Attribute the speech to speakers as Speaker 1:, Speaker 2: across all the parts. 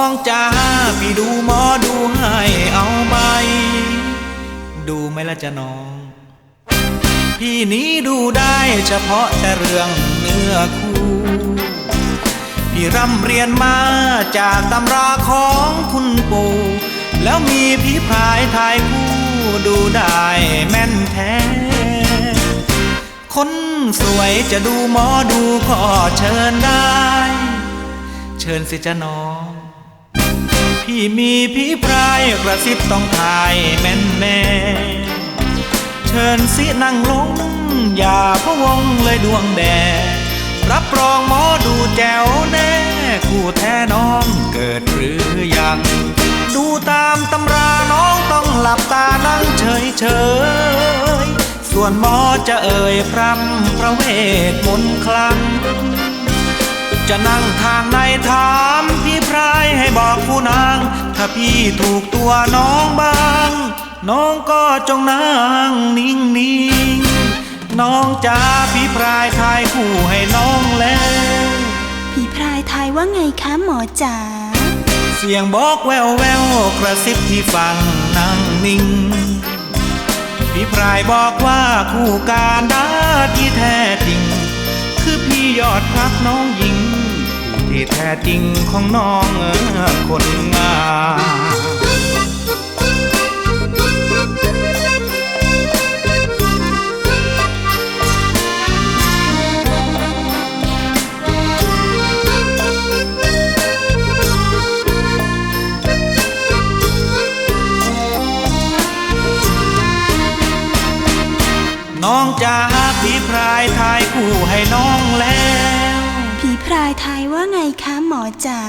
Speaker 1: องจ้าพี่ดูหมอดูให้เอาไหม ดูไหมละจ้ะน้อง พี่นี้ดูได้เฉพาะแต่เรื่องเนื้อคู่พี่ร่ำเรียนมาจากตำราของคุณปู่แล้วมีพี่พายทายคู่ดูได้แม่นแท้ คนสวยจะดูหมอดูก็เชิญได้ เชิญสิจ้าน้อง พี่มีพี่พรายกระซิบต้องทายแม่นแน่เชิญสินั่งลง อย่าพะวงเลยดวงแดดรับรองหมอดูแจ๋วแน่ คู่แท้น้องเกิดหรือยัง ดูตามตำราน้องต้องหลับตานั่งเฉยเฉยส่วนหมอจะเอ่ยพรำพระเวทมนต์คลัง จะนั่งทางในถามพี่พรายให้บอกผู้นาง ถ้าพี่ถูกตัวน้องบ้าง น้องก็จงนั่งนิ่งนิ่งๆน้องจ้าพี่พรายทายคู่ให้น้องแล้ว
Speaker 2: พี่พรายทายว่าไงคะหมอจ๋า
Speaker 1: เสียงบอกแววแววกระซิบที่ฟังนั่งนิ่งพี่พรายบอกว่าคู่การดาที่แท้จริง คือพี่ยอดรักน้องหญิงผู้ ที่แท้จริงของน้องคนงามน้องจ้าพี่พรายทายคู่ให้น้องแล้ว
Speaker 2: พี่พรายทายว่าไงคะหมอจ๋า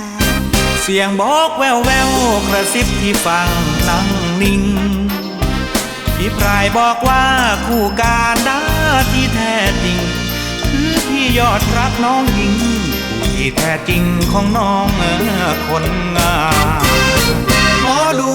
Speaker 1: เสียงบอกแววแววกระซิบที่ฟังนั่งนิ่ง พี่พรายบอกว่าคู่การดาที่แท้จริง คือพี่ยอดรักน้องหญิง ที่แท้จริงของน้องเออคนงามหมอดู